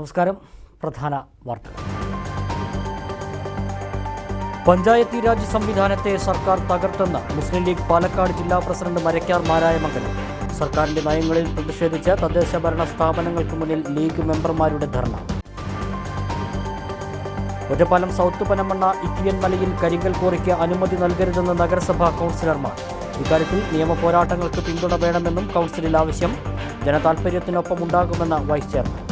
നമസ്കാരം. പ്രധാന വാർത്തകൾ. പഞ്ചായത്തി രാജ് സംവിധാനത്തെ സർക്കാർ തകർത്തെന്ന് മുസ്ലിം ലീഗ് പാലക്കാട് ജില്ലാ പ്രസിഡന്റ് മരക്കാർ മാരായമംഗലം. സർക്കാരിന്റെ നയങ്ങളിൽ പ്രതിഷേധിച്ച് തദ്ദേശ ഭരണ സ്ഥാപനങ്ങൾക്ക് മുന്നിൽ ലീഗ് മെമ്പർമാരുടെ ധർണ. ഒറ്റപ്പാലം സൗത്ത് പനമണ്ണ ഇക്കിയൻ മലയിൽ കരിങ്കൽ കോറിക്ക് അനുമതി നൽകരുതെന്ന് നഗരസഭാ കൗൺസിലർമാർ. ഇക്കാര്യത്തിൽ നിയമ പോരാട്ടങ്ങൾക്ക് പിന്തുണ വേണമെന്നും കൗൺസിലിൽ ആവശ്യം. ജനതാൽപര്യത്തിനൊപ്പം ഉണ്ടാകുമെന്ന് വൈസ് ചെയർമാൻ.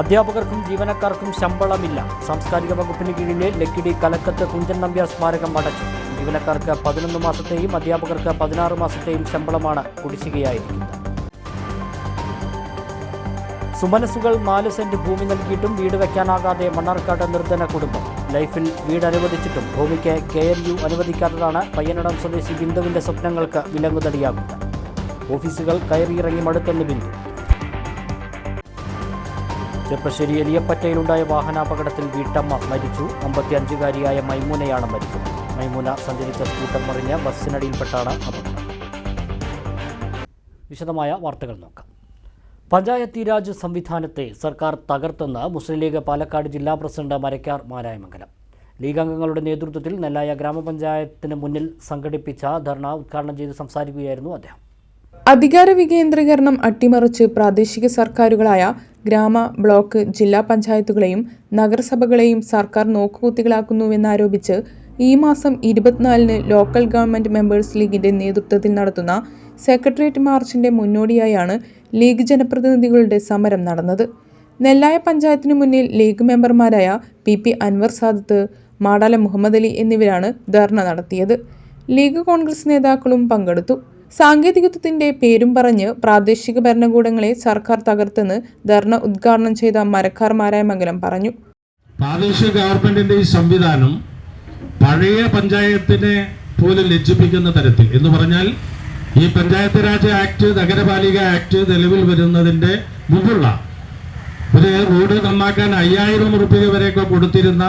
അധ്യാപകർക്കും ജീവനക്കാർക്കും ശമ്പളമില്ല. സാംസ്കാരിക വകുപ്പിന് കീഴിലെ ലക്കിടി കലക്കത്ത് കുഞ്ചൻ നമ്പ്യാർ സ്മാരകം അടച്ചു. ജീവനക്കാർക്ക് പതിനൊന്ന് മാസത്തെയും അധ്യാപകർക്ക് പതിനാറ് മാസത്തെയും ശമ്പളമാണ് കുടിശ്ശികയായിരിക്കുന്നത്. സുമനസുകൾ നാല് സെന്റ് ഭൂമി നൽകിയിട്ടും വീട് വയ്ക്കാനാകാതെ മണ്ണാർക്കാട് നിർധന കുടുംബം. ലൈഫിൽ വീട് അനുവദിച്ചിട്ടും ഭൂമിക്ക് കെ എൽ യു അനുവദിക്കാത്തതാണ് പയ്യനടം സ്വദേശി ബിന്ദുവിന്റെ സ്വപ്നങ്ങൾക്ക് വിലങ്ങുതടിയാകുന്നത്. ഓഫീസുകൾ കയറിയിറങ്ങി മടുത്തെന്ന് ബിന്ദു. ചെർപ്പശ്ശേരി എലിയപ്പറ്റയിലുണ്ടായ വാഹനാപകടത്തിൽ വീട്ടമ്മ മരിച്ചു. അമ്പത്തിയഞ്ചുകാരിയായ മൈമൂനയാണ് മരിച്ചത്. മൈമൂന സഞ്ചരിച്ച സ്കൂട്ടർ മറിഞ്ഞ് ബസ്സിനടിയിൽപ്പെട്ടാണ് അപകടം. വിശദമായ വാർത്തകൾ നോക്കാം. പഞ്ചായത്തി രാജ് സംവിധാനത്തെ സർക്കാർ തകർത്തെന്ന് മുസ്ലിം ലീഗ് പാലക്കാട് ജില്ലാ പ്രസിഡന്റ് മരക്കാർ മാരായമംഗലം. ലീഗ് അംഗങ്ങളുടെ നേതൃത്വത്തിൽ നെല്ലായ ഗ്രാമപഞ്ചായത്തിന് മുന്നിൽ സംഘടിപ്പിച്ച ധർണ ഉദ്ഘാടനം ചെയ്ത് സംസാരിക്കുകയായിരുന്നു അദ്ദേഹം. അധികാര വികേന്ദ്രീകരണം അട്ടിമറിച്ച് പ്രാദേശിക സർക്കാരുകളായ ഗ്രാമ ബ്ലോക്ക് ജില്ലാ പഞ്ചായത്തുകളെയും നഗരസഭകളെയും സർക്കാർ നോക്കുകുത്തികളാക്കുന്നുവെന്നാരോപിച്ച് ഈ മാസം ഇരുപത്തിനാലിന് ലോക്കൽ ഗവൺമെന്റ് മെമ്പേഴ്സ് ലീഗിന്റെ നേതൃത്വത്തിൽ നടത്തുന്ന സെക്രട്ടേറിയറ്റ് മാർച്ചിന്റെ മുന്നോടിയായാണ് ലീഗ് ജനപ്രതിനിധികളുടെ സമരം നടന്നത്. നെല്ലായ പഞ്ചായത്തിന് മുന്നിൽ ലീഗ് മെമ്പർമാരായ പി പി അൻവർ സാദത്ത് മാടാല മുഹമ്മദ് അലി എന്നിവരാണ് ധർണ നടത്തിയത്. ലീഗ് കോൺഗ്രസ് നേതാക്കളും പങ്കെടുത്തു. സാങ്കേതികത്വത്തിന്റെ പേരും പറഞ്ഞ് പ്രാദേശിക ഭരണകൂടങ്ങളെ സർക്കാർ തകർത്തെന്ന് ധർണ ഉദ്ഘാടനം ചെയ്ത മരക്കാർ മാരായമംഗലം പറഞ്ഞു. പ്രാദേശിക ഗവൺമെന്റിന്റെ ഈ സംവിധാനം പഴയ പഞ്ചായത്തിനെ പോലും ലജ്ജിപ്പിക്കുന്ന തരത്തിൽ. എന്ന് പറഞ്ഞാൽ ഈ പഞ്ചായത്ത് രാജ് ആക്ട് നഗരപാലിക ആക്ട് നിലവിൽ വരുന്നതിന്റെ മുമ്പുള്ള ഒരു റോഡ് നന്നാക്കാൻ അയ്യായിരം റുപ്യ വരെയൊക്കെ കൊടുത്തിരുന്ന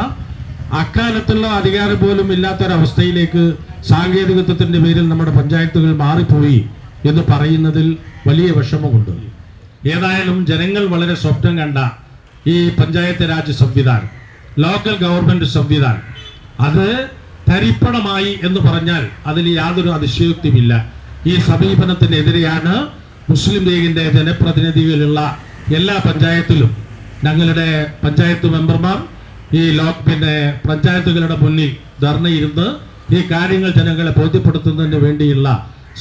അക്കാലത്തുള്ള അധികാരം പോലും ഇല്ലാത്തൊരവസ്ഥയിലേക്ക് സാങ്കേതികത്വത്തിന്റെ പേരിൽ നമ്മുടെ പഞ്ചായത്തുകൾ മാറിപ്പോയി എന്ന് പറയുന്നതിൽ വലിയ വിഷമമുണ്ട്. ഏതായാലും ജനങ്ങൾ വളരെ സ്വപ്നം കണ്ട ഈ പഞ്ചായത്ത് രാജ് സംവിധാനം ലോക്കൽ ഗവൺമെന്റ് സംവിധാനം അത് തരിപ്പണമായി എന്ന് പറഞ്ഞാൽ അതിൽ യാതൊരു അതിശയോക്തിയുമില്ല. ഈ സമീപനത്തിനെതിരെയാണ് മുസ്ലിം ലീഗിന്റെ ജനപ്രതിനിധികളുള്ള എല്ലാ പഞ്ചായത്തിലും ഞങ്ങളുടെ പഞ്ചായത്ത് മെമ്പർമാർ ഈ ലോക് പിന്നെ പഞ്ചായത്തുകളുടെ മുന്നിൽ ധർണയിരുന്ന് ഈ കാര്യങ്ങൾ ജനങ്ങളെ ബോധ്യപ്പെടുത്തുന്നതിന് വേണ്ടിയുള്ള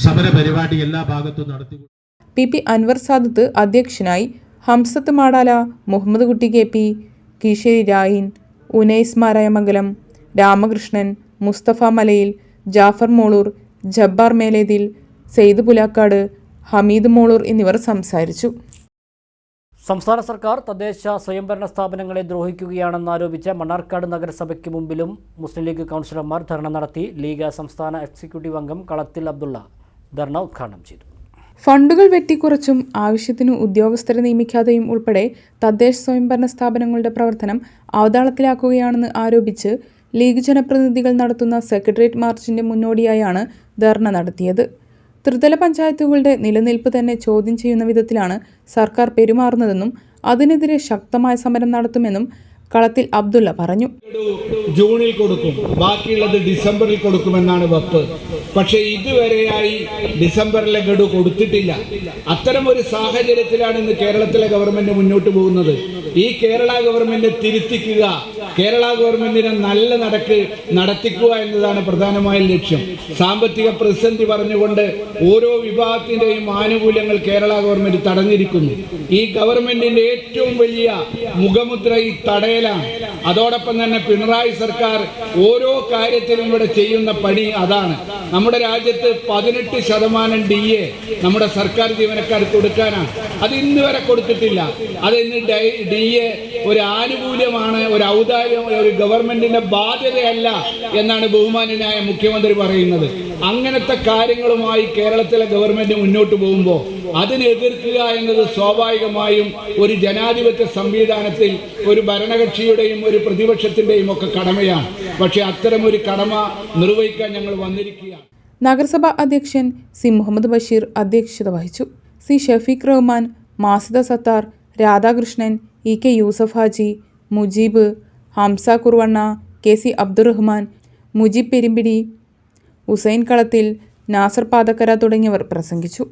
സമരപരിപാടി എല്ലാ ഭാഗത്തും നടത്തി പി പി അൻവർ സാദത്ത് അധ്യക്ഷനായി ഹംസത്ത് മാടാല മുഹമ്മദ് കുട്ടി കെ പി കീശേരി രായിൻ ഉനൈസ് മാരായമംഗലം രാമകൃഷ്ണൻ മുസ്തഫ മലയിൽ ജാഫർ മോളൂർ ജബ്ബാർ മേലേതിൽ സെയ്ദ് പുലാക്കാട് ഹമീദ് മോളൂർ എന്നിവർ സംസാരിച്ചു. സംസ്ഥാന സർക്കാർ തദ്ദേശ സ്വയംഭരണ സ്ഥാപനങ്ങളെ ദ്രോഹിക്കുകയാണെന്നാരോപിച്ച് മണ്ണാർക്കാട് നഗരസഭയ്ക്ക് മുമ്പിലും മുസ്ലിം ലീഗ് കൗൺസിലർമാർ ധർണ നടത്തി ലീഗ് സംസ്ഥാന എക്സിക്യൂട്ടീവ് അംഗം കളത്തിൽ അബ്ദുള്ള ധർണ ഉദ്ഘാടനം ചെയ്തു. ഫണ്ടുകൾ വെട്ടിക്കുറച്ചും ആവശ്യത്തിനു ഉദ്യോഗസ്ഥരെ നിയമിക്കാതെയും ഉൾപ്പെടെ തദ്ദേശ സ്വയംഭരണ സ്ഥാപനങ്ങളുടെ പ്രവർത്തനം അവതാളത്തിലാക്കുകയാണെന്ന് ആരോപിച്ച് ലീഗ് ജനപ്രതിനിധികൾ നടത്തുന്ന സെക്രട്ടേറിയറ്റ് മാർച്ചിന്റെ മുന്നോടിയായാണ് ധർണ നടത്തിയത്. ത്രിതല പഞ്ചായത്തുകളുടെ നിലനിൽപ്പ് തന്നെ ചോദ്യം ചെയ്യുന്ന വിധത്തിലാണ് സർക്കാർ പെരുമാറുന്നതെന്നും അതിനെതിരെ ശക്തമായ സമരം നടത്തുമെന്നും കളത്തിൽ അബ്ദുള്ള പറഞ്ഞു. ജൂണിൽ കൊടുക്കും. ബാക്കിയുള്ളത് ഡിസംബറിൽ കൊടുക്കുമെന്നാണ് വപ്പ്. പക്ഷേ ഇതുവരെയായി ഡിസംബറിലെ ഗഡു കൊടുത്തിട്ടില്ല. അത്തരം ഒരു സാഹചര്യത്തിലാണ് ഇന്ന് കേരളത്തിലെ ഗവൺമെന്റ് മുന്നോട്ട് പോകുന്നത്. ഈ കേരള ഗവൺമെന്റ് തിരുത്തിക്കുക കേരള ഗവൺമെന്റിനെ നല്ല നടക്ക് നടത്തിക്കുക എന്നതാണ് പ്രധാനമായ ലക്ഷ്യം. സാമ്പത്തിക പ്രതിസന്ധി പറഞ്ഞുകൊണ്ട് ഓരോ വിഭാഗത്തിന്റെയും ആനുകൂല്യങ്ങൾ കേരള ഗവൺമെന്റ് തടഞ്ഞിരിക്കുന്നു. ഈ ഗവൺമെന്റിന്റെ ഏറ്റവും വലിയ മുഖമുദ്ര ഈ തടയലാണ് അതോടൊപ്പം തന്നെ പിണറായി സർക്കാർ ഓരോ കാര്യത്തിലും ഇവിടെ ചെയ്യുന്ന പണി അതാണ്. നമ്മുടെ രാജ്യത്ത് പതിനെട്ട് ശതമാനം ഡി എ നമ്മുടെ സർക്കാർ ജീവനക്കാർക്ക് കൊടുക്കാനാണ്. അത് ഇന്ന് വരെ കൊടുത്തിട്ടില്ല. അത് ഇന്ന് ഡി എ ഒരു ആനുകൂല്യമാണ് ഒരു ഔദാര്യം ഒരു ഗവൺമെന്റിന്റെ ബാധ്യതയല്ല എന്നാണ് ബഹുമാനനായ മുഖ്യമന്ത്രി പറയുന്നത്. അങ്ങനത്തെ കാര്യങ്ങളുമായി കേരളത്തിലെ ഗവൺമെന്റ് മുന്നോട്ട് പോകുമ്പോൾ അതിനെ എതിർക്കുക എന്നത് സ്വാഭാവികമായും ഒരു ജനാധിപത്യ സംവിധാനത്തിൽ ഒരു ഭരണകക്ഷിയുടെയും ഒരു പ്രതിപക്ഷത്തിന്റെയും ഒക്കെ കടമയാണ്. പക്ഷെ ഒരു കടമ നിർവഹിക്കാൻ ഞങ്ങൾ വന്നിരിക്കുകയാണ്. നഗരസഭാ അധ്യക്ഷൻ സി മുഹമ്മദ് ബഷീർ അധ്യക്ഷത വഹിച്ചു. C Shafeeq Rahman Masida Sathar Radhakrishnan E K Yusuf Haji Mujeeb Hamsa Kurvanna K C Abdurahman Mujeeb Perumpidi Hussain Kalathil Nasar Pathakkara തുടങ്ങിയവർ പ്രസംഗിച്ചു.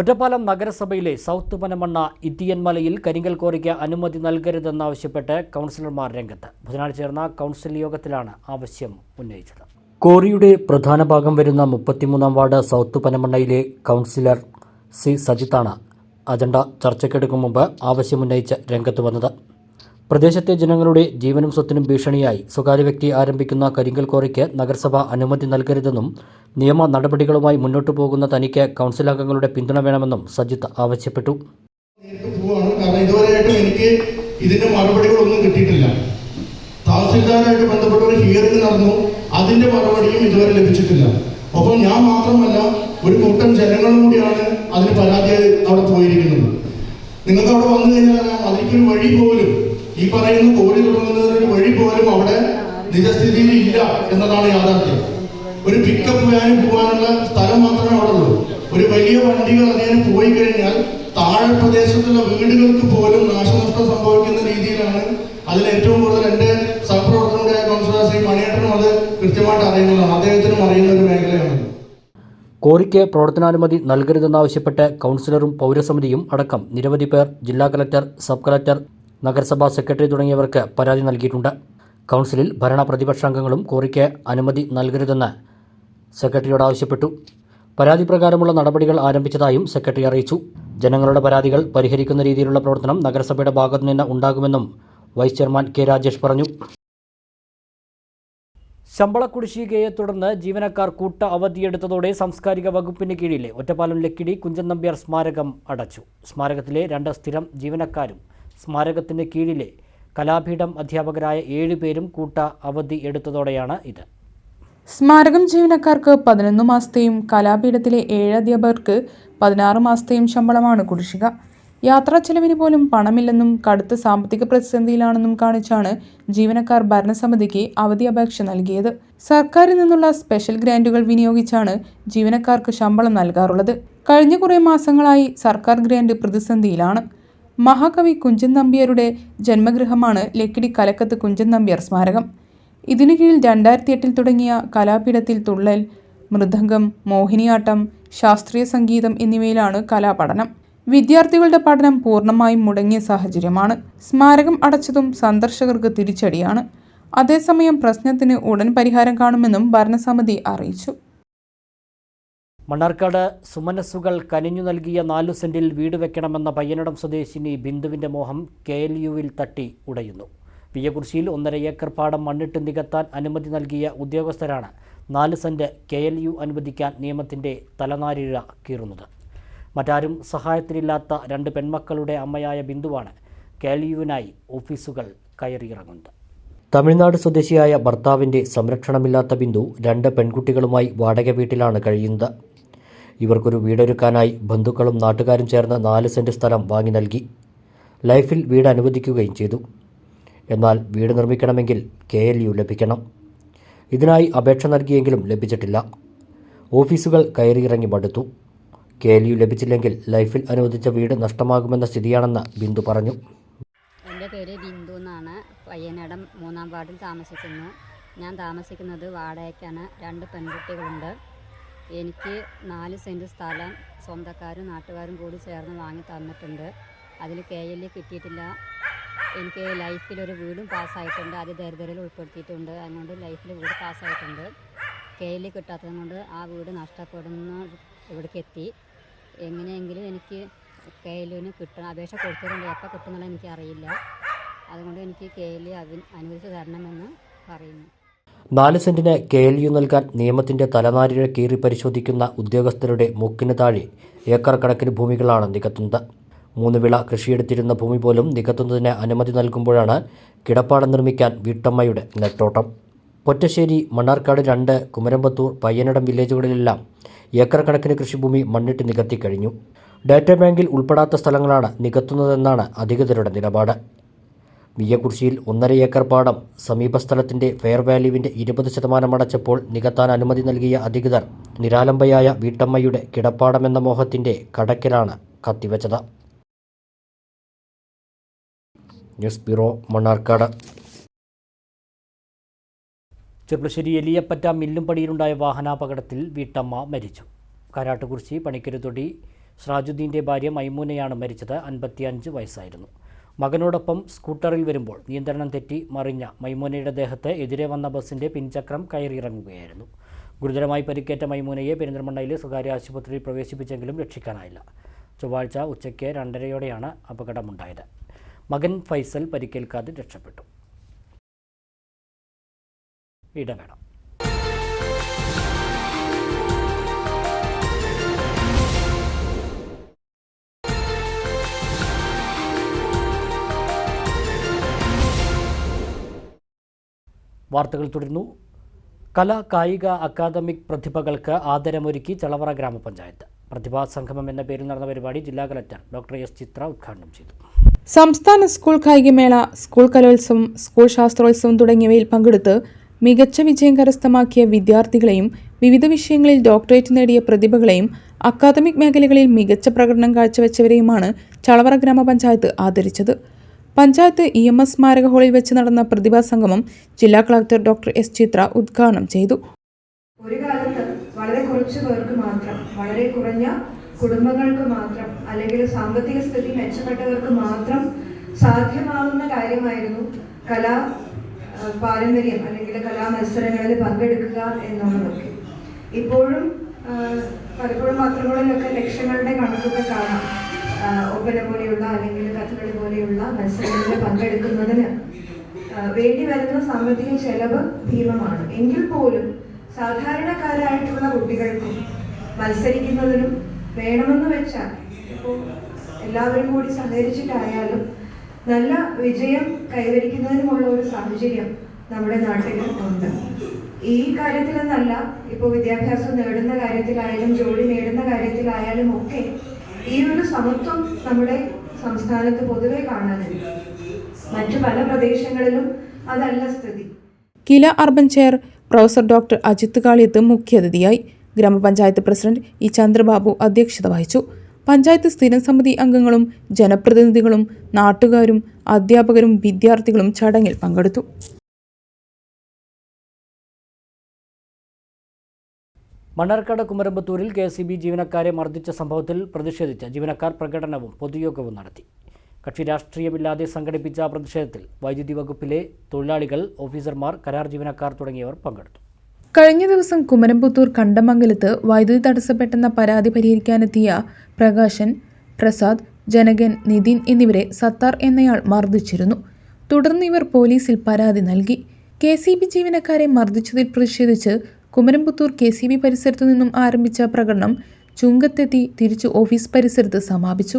ഒറ്റപ്പാലം നഗരസഭയിലെ സൗത്ത് പനമണ്ണ ഇത്തിയൻമലയിൽ കരിങ്കൽ കോറിക്ക് അനുമതി നൽകരുതെന്നാവശ്യപ്പെട്ട് കൗൺസിലർമാർ രംഗത്ത്. ബുധനാഴ്ച ചേർന്ന കൗൺസിൽ യോഗത്തിലാണ് ആവശ്യം ഉന്നയിച്ചത്. കോറിയുടെ പ്രധാന ഭാഗം വരുന്ന മുപ്പത്തിമൂന്നാം വാർഡ് സൗത്ത് പനമണ്ണയിലെ കൗൺസിലർ സി സജിത്താണ്. അജണ്ട ചർച്ചയ്ക്കെടുക്കും മുമ്പ് ആവശ്യമുന്നയിച്ച് രംഗത്ത് വന്നത്. പ്രദേശത്തെ ജനങ്ങളുടെ ജീവനും സ്വത്തിനും ഭീഷണിയായി സ്വകാര്യ വ്യക്തി ആരംഭിക്കുന്ന കരിങ്കൽ കോറിക്ക് നഗരസഭ അനുമതി നൽകരുതെന്നും നിയമ നടപടികളുമായി മുന്നോട്ടു പോകുന്ന തനിക്ക് കൗൺസിൽ അംഗങ്ങളുടെ പിന്തുണ വേണമെന്നും സജിത്ത് ആവശ്യപ്പെട്ടു. ഇതുവരെയായിട്ടും എനിക്ക് ഇതിന്റെ മറുപടികളൊന്നും കിട്ടിയിട്ടില്ല. തഹസിൽദാരായിട്ട് ബന്ധപ്പെട്ട ഒരു ഹിയറിംഗ് നടന്നു. അതിന്റെ മറുപടിയും ഇതുവരെ ലഭിച്ചിട്ടില്ല. ഒപ്പം ഞാൻ മാത്രമല്ല ഒരു കൂട്ടം ജനങ്ങളും കൂടിയാണ് അതിന് പരാതിയായി അവിടെ പോയിരിക്കുന്നത്. നിങ്ങൾക്ക് അവിടെ വന്നു കഴിഞ്ഞാൽ അതിലേക്കൊരു വഴി പോലും ഈ പറയുന്ന കോഴി തുടങ്ങുന്നതിന് വഴി പോലും അവിടെ നിജസ്ഥിതിയിൽ ഇല്ല എന്നതാണ് യാഥാർത്ഥ്യം. ഒരു പിക്കപ്പ് വാനിൽ പോകാനുള്ള സ്ഥലം മാത്രമേ അവിടെ ഉള്ളൂ. ഒരു വലിയ വണ്ടികൾ അതിന് പോയി കഴിഞ്ഞാൽ താഴെ പ്രദേശത്തുള്ള വീടുകൾക്ക് പോലും നാശനഷ്ടം സംഭവിക്കുന്ന രീതിയിലാണ് അതിൽ ഏറ്റവും കൂടുതൽ എന്റെ സഹപ്രവർത്തകരുടെ കൗൺസിലർ ശ്രീ മണിയേട്ടനും അത് കൃത്യമായിട്ട് അറിയുന്നതാണ്. അദ്ദേഹത്തിനും അറിയുന്ന ഒരു മേഖലയാണ്. കോറിക്ക് പ്രവർത്തനാനുമതി നൽകരുതെന്നാവശ്യപ്പെട്ട് കൗൺസിലറും പൗരസമിതിയും അടക്കം നിരവധി പേർ ജില്ലാ കലക്ടർ സബ് കലക്ടർ നഗരസഭാ സെക്രട്ടറി തുടങ്ങിയവർക്ക് പരാതി നൽകിയിട്ടുണ്ട്. കൗൺസിലിൽ ഭരണ പ്രതിപക്ഷാംഗങ്ങളും കോറിക്ക് അനുമതി നൽകരുതെന്ന് സെക്രട്ടറിയോട് ആവശ്യപ്പെട്ടു. പരാതി പ്രകാരമുള്ള നടപടികൾ ആരംഭിച്ചതായും സെക്രട്ടറി അറിയിച്ചു. ജനങ്ങളുടെ പരാതികൾ പരിഹരിക്കുന്ന രീതിയിലുള്ള പ്രവർത്തനം നഗരസഭയുടെ ഭാഗത്തുനിന്ന് ഉണ്ടാകുമെന്നും വൈസ് ചെയർമാൻ കെ രാജേഷ് പറഞ്ഞു. ശമ്പള കുടിശ്ശികയെ തുടർന്ന് ജീവനക്കാർ കൂട്ട അവധിയെടുത്തതോടെ സാംസ്കാരിക വകുപ്പിന് കീഴിലെ ഒറ്റപ്പാലം ലക്കിടി കുഞ്ചൻ നമ്പ്യാർ സ്മാരകം അടച്ചു. സ്മാരകത്തിലെ രണ്ട് സ്ഥിരം ജീവനക്കാരും സ്മാരകത്തിന് കീഴിലെ കലാപീഠം അധ്യാപകരായ ഏഴുപേരും കൂട്ട അവധി എടുത്തതോടെയാണ് ഇത്. സ്മാരകം ജീവനക്കാർക്ക് പതിനൊന്ന് മാസത്തെയും കലാപീഠത്തിലെ ഏഴ് അധ്യാപകർക്ക് പതിനാറ് മാസത്തെയും ശമ്പളമാണ് കുടിശ്ശിക. യാത്രാ ചെലവിന് പോലും പണമില്ലെന്നും കടുത്ത സാമ്പത്തിക പ്രതിസന്ധിയിലാണെന്നും കാണിച്ചാണ് ജീവനക്കാർ ഭരണസമിതിക്ക് അവധി അപേക്ഷ നൽകിയത്. സർക്കാരിൽ നിന്നുള്ള സ്പെഷ്യൽ ഗ്രാന്റുകൾ വിനിയോഗിച്ചാണ് ജീവനക്കാർക്ക് ശമ്പളം നൽകാറുള്ളത്. കഴിഞ്ഞ കുറേ മാസങ്ങളായി സർക്കാർ ഗ്രാന്റ് പ്രതിസന്ധിയിലാണ്. മഹാകവി കുഞ്ചൻ നമ്പ്യാരുടെ ജന്മഗൃഹമാണ് ലക്കിടി കലക്കത്ത് കുഞ്ചൻ നമ്പ്യാർ സ്മാരകം. ഇതിനു കീഴിൽ രണ്ടായിരത്തി എട്ടിൽ തുടങ്ങിയ കലാപീഠത്തിൽ തുള്ളൽ മൃദംഗം മോഹിനിയാട്ടം ശാസ്ത്രീയ സംഗീതം എന്നിവയിലാണ് കലാപഠനം. വിദ്യാർത്ഥികളുടെ പഠനം പൂർണമായും മുടങ്ങിയ സാഹചര്യമാണ്. സ്മാരകം അടച്ചതും സന്ദർശകർക്ക് തിരിച്ചടിയാണ്. അതേസമയം പ്രശ്നത്തിന് ഉടൻ പരിഹാരം കാണുമെന്നും ഭരണസമിതി അറിയിച്ചു. മണ്ണാർക്കാട് സുമനസ്സുകൾ കനിഞ്ഞു നൽകിയ നാലു സെന്റിൽ വീട് വെക്കണമെന്ന പയ്യനടം സ്വദേശിനി ബിന്ദുവിന്റെ മോഹം കെ എൽ യുവിൽ തട്ടി ഉടയുന്നു. വിയകുറിശിയിൽ ഒന്നര ഏക്കർ പാടം മണ്ണിട്ട് നികത്താൻ അനുമതി നൽകിയ ഉദ്യോഗസ്ഥരാണ് നാല് സെന്റ് കെ എൽ യു അനുവദിക്കാൻ നിയമത്തിന്റെ തലനാരിഴ കീറുന്നത്. മറ്റാരും സഹായത്തിനില്ലാത്ത രണ്ട് പെൺമക്കളുടെ അമ്മയായ ബിന്ദുവാണ് കെ എൽ യുവിനായി ഓഫീസുകൾ കയറിയിറങ്ങുന്നത്. തമിഴ്നാട് സ്വദേശിയായ ഭർത്താവിന്റെ സംരക്ഷണമില്ലാത്ത ബിന്ദു രണ്ട് പെൺകുട്ടികളുമായി വാടക വീട്ടിലാണ് കഴിയുന്നത്. ഇവർക്കൊരു വീടൊരുക്കാനായി ബന്ധുക്കളും നാട്ടുകാരും ചേർന്ന് നാല് സെന്റ് സ്ഥലം വാങ്ങി നൽകി. ലൈഫിൽ വീട് അനുവദിക്കുകയും ചെയ്തു. എന്നാൽ വീട് നിർമ്മിക്കണമെങ്കിൽ കെ എൽ യു ലഭിക്കണം. ഇതിനായി അപേക്ഷ നൽകിയെങ്കിലും ലഭിച്ചിട്ടില്ല. ഓഫീസുകൾ കയറിയിറങ്ങി മടുത്തു. കെ എൽ യു ലഭിച്ചില്ലെങ്കിൽ ലൈഫിൽ അനുവദിച്ച വീട് നഷ്ടമാകുമെന്ന സ്ഥിതിയാണെന്ന് ബിന്ദു പറഞ്ഞു. എന്റെ പേര് ബിന്ദു എന്നാണ്. പയ്യനടം മൂന്നാം വാർഡിൽ താമസിക്കുന്നു. ഞാൻ താമസിക്കുന്നത് വാടകയ്ക്കാണ്. രണ്ട് പെൺകുട്ടികളുണ്ട്. എനിക്ക് നാല് സെന്റ് സ്ഥലം സ്വന്തക്കാരും നാട്ടുകാരും കൂടി ചേർന്ന് വാങ്ങി തന്നിട്ടുണ്ട്. അതിൽ കെ എൽ കിട്ടിയിട്ടില്ല. എനിക്ക് ലൈഫിലൊരു വീടും പാസ്സായിട്ടുണ്ട്. അത് ദരിദ്രയിൽ ഉൾപ്പെടുത്തിയിട്ടുണ്ട്. അതുകൊണ്ട് ലൈഫിൽ വീട് പാസ്സായിട്ടുണ്ട്. കെ എൽ കിട്ടാത്തത് കൊണ്ട് ആ വീട് നഷ്ടപ്പെടുന്ന ഇവിടേക്ക് എത്തി. എങ്ങനെയെങ്കിലും എനിക്ക് കെ എല്ലിന് കിട്ടണം. അപേക്ഷ കൊടുത്തിട്ടുണ്ട്. എപ്പോൾ കിട്ടുമെന്നുള്ളത് എനിക്കറിയില്ല. അതുകൊണ്ട് എനിക്ക് കെ എൽ അനുവദിച്ച് തരണമെന്ന് പറയുന്നു. നാല് സെന്റിന് കെ എൽ യു നൽകാൻ നിയമത്തിന്റെ തലനാരിഴ കീറി പരിശോധിക്കുന്ന ഉദ്യോഗസ്ഥരുടെ മൂക്കിന് താഴെ ഏക്കർ കണക്കിന് ഭൂമികളാണ് നികത്തുന്നത്. മൂന്ന് വിള കൃഷിയെടുത്തിരുന്ന ഭൂമി പോലും നികത്തുന്നതിന് അനുമതി നൽകുമ്പോഴാണ് കിടപ്പാടം നിർമ്മിക്കാൻ വീട്ടമ്മയുടെ നെട്ടോട്ടം. പൊറ്റശ്ശേരി മണ്ണാർക്കാട് രണ്ട് കുമരമ്പത്തൂർ പയ്യനടം വില്ലേജുകളിലെല്ലാം ഏക്കർ കണക്കിന് കൃഷിഭൂമി മണ്ണിട്ട് നികത്തി കഴിഞ്ഞു. ഡാറ്റാ ബാങ്കിൽ ഉൾപ്പെടാത്ത സ്ഥലങ്ങളാണ് നികത്തുന്നതെന്നാണ് അധികൃതരുടെ നിലപാട്. വിയ്യക്കുറിശിയിൽ ഒന്നര ഏക്കർ പാടം സമീപസ്ഥലത്തിന്റെ ഫെയർ വാല്യൂവിന്റെ ഇരുപത് ശതമാനം അടച്ചപ്പോൾ നികത്താൻ അനുമതി നൽകിയ അധികൃതർ നിരാലംബയായ വീട്ടമ്മയുടെ കിടപ്പാടമെന്ന മോഹത്തിന്റെ കടക്കിലാണ് കത്തിവച്ചത്. News bureau Mannarkkad. Cherpulassery Eliyappatta മില്ലുംപടിയിലുണ്ടായ വാഹനാപകടത്തിൽ വീട്ടമ്മ മരിച്ചു. കാരാട്ടുകുറിച്ചി പണിക്കരുതൊടി ഷ്രാജുദ്ദീന്റെ ഭാര്യ മൈമൂനയാണ് മരിച്ചത്. അൻപത്തിയഞ്ച് വയസ്സായിരുന്നു. മകനോടൊപ്പം സ്കൂട്ടറിൽ വരുമ്പോൾ നിയന്ത്രണം തെറ്റി മറിഞ്ഞ മൈമൂനയുടെ ദേഹത്തെ എതിരെ വന്ന ബസിന്റെ പിൻചക്രം കയറിയിറങ്ങുകയായിരുന്നു. ഗുരുതരമായി പരിക്കേറ്റ മൈമൂനയെ പെരിന്തൽമണ്ണയിലെ സ്വകാര്യ ആശുപത്രിയിൽ പ്രവേശിപ്പിച്ചെങ്കിലും രക്ഷിക്കാനായില്ല. ചൊവ്വാഴ്ച ഉച്ചയ്ക്ക് രണ്ടരയോടെയാണ് അപകടമുണ്ടായത്. മകൻ ഫൈസൽ പരിക്കേൽക്കാതെ രക്ഷപ്പെട്ടു. ഇടവേള. വാർത്തകൾ തുടരുന്നു. കല കായിക അക്കാദമിക് പ്രതിഭകൾക്ക് ആദരമൊരുക്കി ചളവറ ഗ്രാമപഞ്ചായത്ത്. പ്രതിഭാ സംഗമം എന്ന പേരിൽ നടന്ന പരിപാടി ജില്ലാ കലക്ടർ ഡോക്ടർ എസ് ചിത്ര ഉദ്ഘാടനം ചെയ്തു. സംസ്ഥാന സ്കൂൾ കായികമേള സ്കൂൾ കലോത്സവം സ്കൂൾ ശാസ്ത്രോത്സവം തുടങ്ങിയവയിൽ പങ്കെടുത്ത് മികച്ച വിജയം കരസ്ഥമാക്കിയ വിദ്യാർത്ഥികളെയും വിവിധ വിഷയങ്ങളിൽ ഡോക്ടറേറ്റ് നേടിയ പ്രതിഭകളെയും അക്കാദമിക് മേഖലകളിൽ മികച്ച പ്രകടനം കാഴ്ചവെച്ചവരെയുമാണ് ചളവറ ഗ്രാമപഞ്ചായത്ത് ആദരിച്ചത്. പഞ്ചായത്ത് ഇ എം എസ് സ്മാരക ഹാളിൽ വെച്ച് നടന്ന പ്രതിഭാ സംഗമം ജില്ലാ കളക്ടർ ഡോക്ടർ എസ് ചിത്ര ഉദ്ഘാടനം ചെയ്തു. ഒരു കാലത്ത് വളരെ കുറച്ച് പേർക്ക് മാത്രം വളരെ കുറഞ്ഞ കുടുംബങ്ങൾക്ക് മാത്രം അല്ലെങ്കിൽ സാമ്പത്തിക സ്ഥിതി മെച്ചപ്പെട്ടവർക്ക് മാത്രം സാധ്യമാകുന്ന കാര്യമായിരുന്നു കലാ പാരമ്പര്യം അല്ലെങ്കിൽ കലാ മത്സരങ്ങളിൽ പങ്കെടുക്കുക എന്നുള്ളതൊക്കെ. ഇപ്പോഴും പലപ്പോഴും പത്രങ്ങളിലൊക്കെ ലക്ഷങ്ങളുടെ കണക്കൊക്കെ കാണാം. ഒപ്പന പോലെയുള്ള അല്ലെങ്കിൽ കഥകളി പോലെയുള്ള മത്സരങ്ങളിൽ പങ്കെടുക്കുന്നതിന് വേണ്ടി വരുന്ന സാമ്പത്തിക ചെലവ് ഭീമമാണ്. എങ്കിൽ പോലും സാധാരണക്കാരായിട്ടുള്ള കുട്ടികൾക്കും മത്സരിക്കുന്നതിനും വേണമെന്ന് വെച്ചാൽ ഇപ്പോൾ എല്ലാവരും കൂടി സഹകരിച്ചിട്ടായാലും നല്ല വിജയം കൈവരിക്കുന്നതിനുമുള്ള ഒരു സാഹചര്യം നമ്മുടെ നാട്ടിൽ ഉണ്ട്. ഈ കാര്യത്തിലെന്നല്ല ഇപ്പോൾ വിദ്യാഭ്യാസം നേടുന്ന കാര്യത്തിലായാലും ജോലി നേടുന്ന കാര്യത്തിലായാലും ഒക്കെ ഈ ഒരു സമത്വം നമ്മുടെ സംസ്ഥാനത്ത് പൊതുവെ കാണാനുണ്ട്. മറ്റു പല പ്രദേശങ്ങളിലും അതല്ല സ്ഥിതി. KILA urban chair professor doctor Ajith Kaliyath മുഖ്യാതിഥിയായി ഗ്രാമപഞ്ചായത്ത് പ്രസിഡന്റ് ഇ ചന്ദ്രബാബു അധ്യക്ഷത വഹിച്ചു. പഞ്ചായത്ത് സ്ഥിരം സമിതി അംഗങ്ങളും ജനപ്രതിനിധികളും നാട്ടുകാരും അധ്യാപകരും വിദ്യാർത്ഥികളും ചടങ്ങിൽ പങ്കെടുത്തു. മണ്ണാർക്കാട് കുമരമ്പത്തൂരിൽ കെ എസ് ജീവനക്കാരെ മർദ്ദിച്ച സംഭവത്തിൽ പ്രതിഷേധിച്ച് ജീവനക്കാർ പ്രകടനവും പൊതുയോഗവും നടത്തി. കക്ഷി രാഷ്ട്രീയമില്ലാതെ സംഘടിപ്പിച്ച പ്രതിഷേധത്തിൽ വൈദ്യുതി വകുപ്പിലെ തൊഴിലാളികൾ ഓഫീസർമാർ കരാർ ജീവനക്കാർ തുടങ്ങിയവർ പങ്കെടുത്തു. കഴിഞ്ഞ ദിവസം കുമരമ്പത്തൂർ കണ്ടമംഗലത്ത് വൈദ്യുതി തടസ്സപ്പെട്ടെന്ന പരാതി പരിഹരിക്കാനെത്തിയ പ്രകാശൻ പ്രസാദ് ജനകൻ നിതിൻ എന്നിവരെ സത്താർ എന്നയാൾ മർദ്ദിച്ചിരുന്നു. തുടർന്ന് ഇവർ പോലീസിൽ പരാതി നൽകി. കെ സി ബി ജീവനക്കാരെ മർദ്ദിച്ചതിൽ പ്രതിഷേധിച്ച് കുമരംപുത്തൂർ കെ സി ബി പരിസരത്തു നിന്നും ആരംഭിച്ച പ്രകടനം ചുങ്കത്തെത്തി തിരിച്ചു ഓഫീസ് പരിസരത്ത് സമാപിച്ചു.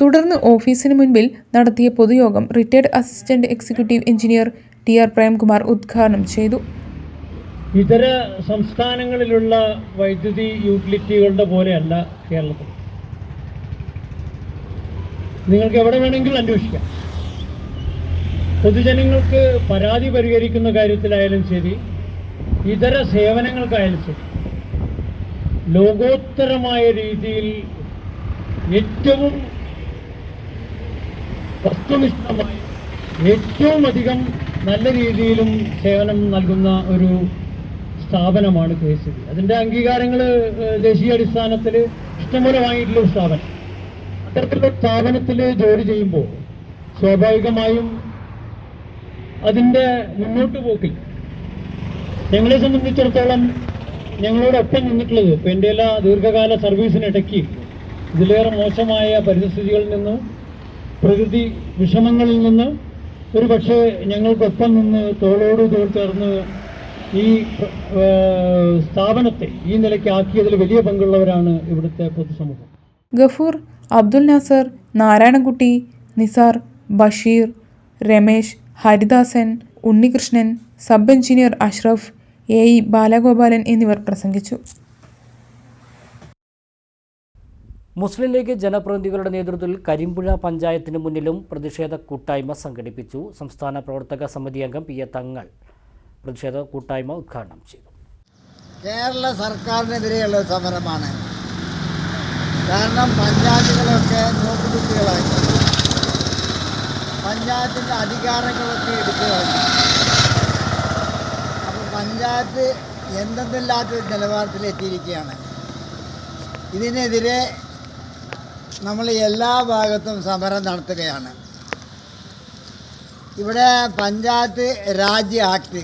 തുടർന്ന് ഓഫീസിന് മുൻപിൽ നടത്തിയ പൊതുയോഗം retired assistant executive engineer T R Premkumar ഉദ്ഘാടനം ചെയ്തു. ഇതര സംസ്ഥാനങ്ങളിലുള്ള വൈദ്യുതി യൂട്ടിലിറ്റികളുടെ പോലെയല്ല കേരളത്തിൽ. നിങ്ങൾക്ക് എവിടെ വേണമെങ്കിലും അന്വേഷിക്കാം. പൊതുജനങ്ങൾക്ക് പരാതി പരിഹരിക്കുന്ന കാര്യത്തിലായാലും ശരി ഇതര സേവനങ്ങൾക്കായാലും ശരി. ലോകോത്തരമായ രീതിയിൽ ഏറ്റവും വസ്തുനിഷ്ഠമായി ഏറ്റവും അധികം നല്ല രീതിയിലും സേവനം നൽകുന്ന ഒരു സ്ഥാപനമാണ് കെ എസ് ബി. അതിന്റെ അംഗീകാരങ്ങൾ ദേശീയ അടിസ്ഥാനത്തിൽ ഇഷ്ടംപോലെ വാങ്ങിയിട്ടുള്ള ഒരു സ്ഥാപനം. അത്തരത്തിലുള്ള സ്ഥാപനത്തിൽ ജോലി ചെയ്യുമ്പോൾ സ്വാഭാവികമായും അതിന്റെ മുന്നോട്ട് പോക്കിൽ ഞങ്ങളെ സംബന്ധിച്ചിടത്തോളം ഞങ്ങളോടൊപ്പം നിന്നിട്ടുള്ളത് ഇപ്പം എന്റെ എല്ലാ ദീർഘകാല സർവീസിനിടയ്ക്ക് ഇതിലേറെ മോശമായ പരിസ്ഥിതികളിൽ നിന്ന് പ്രകൃതി വിഷമങ്ങളിൽ നിന്ന് ഒരു പക്ഷേ ഞങ്ങൾക്കൊപ്പം നിന്ന് തോളോട് തോൾ ചേർന്ന് ഈ സ്ഥാപനത്തെ ഈ നിലയ്ക്ക് ആക്കിയതിൽ വലിയ പങ്കുള്ളവരാണ് ഇവിടുത്തെ പൊതുസമൂഹം. Gafoor Abdul Nasar Narayanankutty Nisar Basheer Ramesh Haridasan Unnikrishnan sub engineer Ashraf A E Balagopalan എന്നിവർ പ്രസംഗിച്ചു. മുസ്ലിം ലീഗ് ജനപ്രതിനിധികളുടെ നേതൃത്വത്തിൽ കരിമ്പുഴ പഞ്ചായത്തിന് മുന്നിലും പ്രതിഷേധ കൂട്ടായ്മ സംഘടിപ്പിച്ചു. സംസ്ഥാന പ്രവർത്തക സമിതി അംഗം പി എ തങ്ങൾ പ്രതിഷേധ കൂട്ടായ്മ ഉദ്ഘാടനം ചെയ്തു. കേരള സർക്കാരിനെതിരെയുള്ള സമരമാണ്. കാരണം പഞ്ചായത്തുകളൊക്കെ നോക്കുകുട്ടികളായി പഞ്ചായത്തിന്റെ അധികാരങ്ങളൊക്കെ എടുത്തു കളഞ്ഞു. അപ്പോൾ പഞ്ചായത്ത് എന്തെന്നില്ലാത്തൊരു നിലവാരത്തിലെത്തിയിരിക്കുകയാണ്. ഇതിനെതിരെ നമ്മൾ എല്ലാ ഭാഗത്തും സമരം നടത്തുകയാണ്. ഇവിടെ പഞ്ചായത്ത് രാജ്യ ആക്ട്.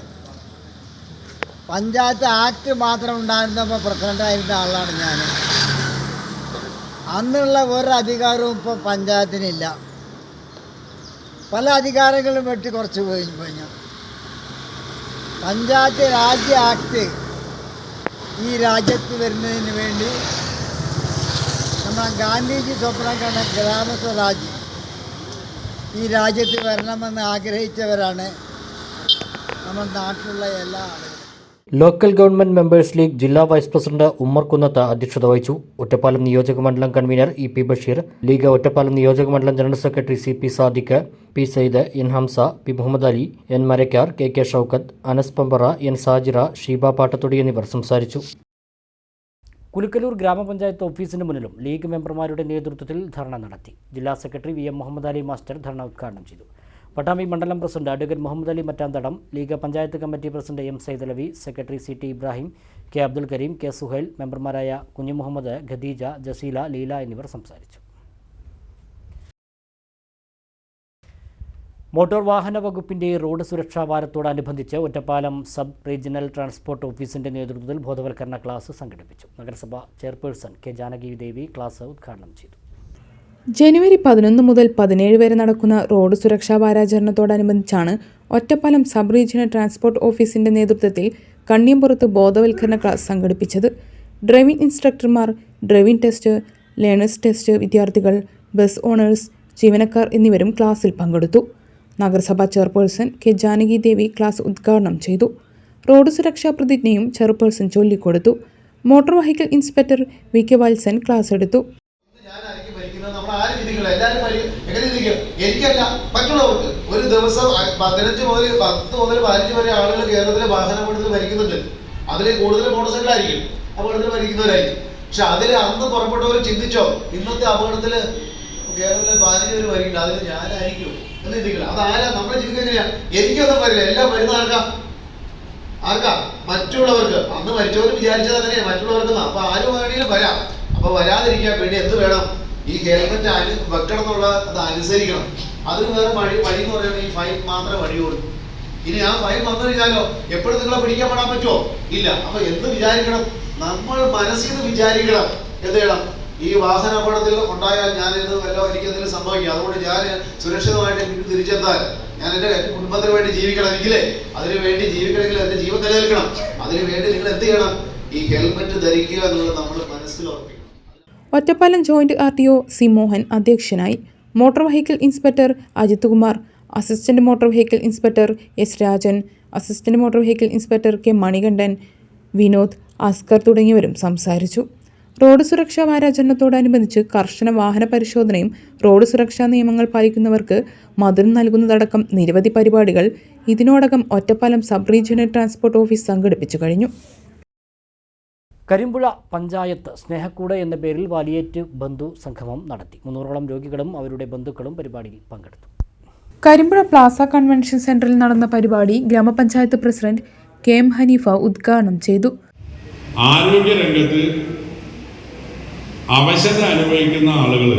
പഞ്ചായത്ത് ആക്ട് മാത്രം ഉണ്ടായിരുന്നപ്പോൾ പ്രസിഡന്റായിരുന്ന ആളാണ് ഞാൻ. അന്നുള്ള ഒരു അധികാരവും ഇപ്പോൾ പഞ്ചായത്തിനില്ല. പല അധികാരങ്ങളും വെട്ടി കുറച്ച് പോയി കഴിഞ്ഞു പഞ്ചായത്ത് രാജ്യ ആക്ട് ഈ രാജ്യത്ത് വരുന്നതിന് വേണ്ടി നമ്മുടെ ഗാന്ധിജി സ്വപ്നം കണ്ട ഗ്രാമസ്വരാജ് ഈ രാജ്യത്ത് വരണമെന്ന് ആഗ്രഹിച്ചവരാണ് നമ്മുടെ നാട്ടിലുള്ള എല്ലാ ആളുകളും. ലോക്കൽ ഗവൺമെന്റ് മെമ്പേഴ്സ് ലീഗ് ജില്ലാ വൈസ് പ്രസിഡന്റ് ഉമ്മർ കുന്നത്ത് അധ്യക്ഷത വഹിച്ചു. ഒറ്റപ്പാലം നിയോജക മണ്ഡലം convener E P Basheer league Ottapalam നിയോജക മണ്ഡലം general secretary C P Sadiq P Sayyid N Hamsa P Muhammad Ali N Marakkar K K Shoukath Anas Pampara N Sajira Sheeba Pattathodi എന്നിവർ സംസാരിച്ചു. കുലുക്കലൂർ ഗ്രാമപഞ്ചായത്ത് ഓഫീസിന് മുന്നിലും ലീഗ് മെമ്പർമാരുടെ നേതൃത്വത്തിൽ ധർണ നടത്തി. ജില്ലാ secretary V M Muhammad Ali master dharna ഉദ്ഘാടനം ചെയ്തു. പട്ടാമ്പി മണ്ഡലം president advocate Muhammad Ali Mattanthadam league panchayat committee president M Saidalavi secretary C T Ibrahim K Abdul Kareem K Suhail മെമ്പർമാരായ കുഞ്ഞു മുഹമ്മദ് ഖദീജ ജസീല ലീല എന്നിവർ സംസാരിച്ചു. മോട്ടോർ വാഹന വകുപ്പിന്റെ റോഡ് സുരക്ഷാ വാരത്തോടനുബന്ധിച്ച് ഒറ്റപ്പാലം സബ് റീജിയണൽ ട്രാൻസ്പോർട്ട് ഓഫീസിന്റെ നേതൃത്വത്തിൽ ബോധവൽക്കരണ ക്ലാസ് സംഘടിപ്പിച്ചു. നഗരസഭ chairperson K Janaki Devi class ഉദ്ഘാടനം ചെയ്തു. ജനുവരി പതിനൊന്ന് മുതൽ പതിനേഴ് വരെ നടക്കുന്ന റോഡ് സുരക്ഷാ വാരാചരണത്തോടനുബന്ധിച്ചാണ് ഒറ്റപ്പാലം സബ് റീജിയണൽ ട്രാൻസ്പോർട്ട് ഓഫീസിന്റെ നേതൃത്വത്തിൽ കണ്ണിയമ്പുറത്ത് ബോധവൽക്കരണ ക്ലാസ് സംഘടിപ്പിച്ചത്. ഡ്രൈവിംഗ് ഇൻസ്ട്രക്ടർമാർ ഡ്രൈവിംഗ് ടെസ്റ്റ് ലേണേഴ്സ് ടെസ്റ്റ് വിദ്യാർത്ഥികൾ ബസ് ഓണേഴ്സ് ജീവനക്കാർ എന്നിവരും ക്ലാസ്സിൽ പങ്കെടുത്തു. നഗരസഭാ chairperson K Janaki Devi class ഉദ്ഘാടനം ചെയ്തു. റോഡ് സുരക്ഷാ പ്രതിജ്ഞയും ചെയർപേഴ്സൺ ചൊല്ലിക്കൊടുത്തു. Motor vehicle inspector V K Valsan class എടുത്തു. നമ്മൾ ആര് വിധിക്കണം എല്ലാവരും വഴി എങ്ങനെ വിധിക്കും എനിക്കല്ല. മറ്റുള്ളവർക്ക്. ഒരു ദിവസം പതിനഞ്ച് മുതൽ പത്ത് മുതൽ പതിനഞ്ച് വരെ ആളുകൾ കേരളത്തിലെ വാഹനം അപകടത്തിൽ ഭരിക്കുന്നുണ്ട് അതിൽ കൂടുതൽ മോട്ടോർ സൈക്കിൾ അപകടത്തിൽ ഭരിക്കുന്നവരായിരിക്കും പക്ഷെ അതിൽ അന്ന് പുറപ്പെട്ടവർ ചിന്തിച്ചോ ഇന്നത്തെ അപകടത്തിൽ കേരളത്തിലെ പതിനഞ്ച് പേര് മരിക്കില്ല അതിൽ ഞാനായിരിക്കും. എന്ന് ചിന്തിക്കില്ല. അതാരാ നമ്മൾ ചിന്തിക്കുന്നില്ല എനിക്കൊന്നും വരില്ല എല്ലാം വരുന്ന ആർക്കാ? ആർക്കാ? മറ്റുള്ളവർക്ക്. അന്ന് മരിച്ചവർ വിചാരിച്ചത് തന്നെയാണ് മറ്റുള്ളവർക്ക് അപ്പൊ ആരും വേണമെങ്കിലും വരാം. അപ്പൊ വരാതിരിക്കാൻ വേണ്ടി എന്ത് വേണം? ഈ ഹെൽമെറ്റ് അനു വെക്കണം എന്നുള്ള അത് അനുസരിക്കണം. അതിന് വേറെ വഴി വഴി എന്ന് പറയുന്നത് ഈ ഫൈൻ മാത്രമേ വഴിയുള്ളൂ ഇനി ആ ഫൈൻ വന്നു കഴിഞ്ഞാലോ എപ്പോഴും നിങ്ങളെ പിടിക്കാൻ പെടാൻ പറ്റുമോ? ഇല്ല. അപ്പൊ എന്ത് വിചാരിക്കണം? നമ്മൾ മനസ്സിൽ നിന്ന് വിചാരിക്കണം. എന്ത് ചെയ്യണം? ഈ വാഹന അപകടത്തിൽ ഉണ്ടായാൽ ഞാൻ ഇത് വല്ലോ എനിക്ക് എന്തെങ്കിലും സംഭവിക്കും. അതുകൊണ്ട് ഞാൻ സുരക്ഷിതമായിട്ട് തിരിച്ചെത്താൻ. ഞാൻ എന്റെ കുടുംബത്തിന് വേണ്ടി ജീവിക്കണം എങ്കിലേ അതിനു വേണ്ടി ജീവിക്കണമെങ്കിൽ എന്റെ ജീവൻ നിലനിൽക്കണം. അതിനു വേണ്ടി നിങ്ങൾ എന്ത് ചെയ്യണം? ഈ ഹെൽമെറ്റ് ധരിക്കുക എന്നുള്ളത് നമ്മൾ മനസ്സിൽ Ottapalam joint R T O C Mohan അധ്യക്ഷനായി. Motor vehicle inspector Ajith Kumar assistant motor vehicle inspector S Rajan assistant motor vehicle inspector K Manikandan Vinod Askar തുടങ്ങിയവരും സംസാരിച്ചു. റോഡ് സുരക്ഷാ വാരാചരണത്തോടനുബന്ധിച്ച് കർശന വാഹന പരിശോധനയും റോഡ് സുരക്ഷാ നിയമങ്ങൾ പാലിക്കുന്നവർക്ക് മധുരം നൽകുന്നതടക്കം നിരവധി പരിപാടികൾ ഇതിനോടകം Ottapalam sub regional transport office സംഘടിപ്പിച്ചു കഴിഞ്ഞു. കരിമ്പുഴ പഞ്ചായത്ത് സ്നേഹക്കൂട് എന്ന പേരിൽ വാലിയേറ്റ് ബന്ധു സംഗമം നടത്തി. മുന്നൂറോളം രോഗികളും അവരുടെ ബന്ധുക്കളും പരിപാടിയിൽ പങ്കെടുത്തു. കരിമ്പുഴ പ്ലാസ കൺവെൻഷൻ സെന്ററിൽ നടന്ന പരിപാടി ഗ്രാമപഞ്ചായത്ത് പ്രസിഡന്റ് കെ എം ഹനീഫ ഉദ്ഘാടനം ചെയ്തു. ആരോഗ്യരംഗത്ത് അവശത അനുഭവിക്കുന്ന ആളുകൾ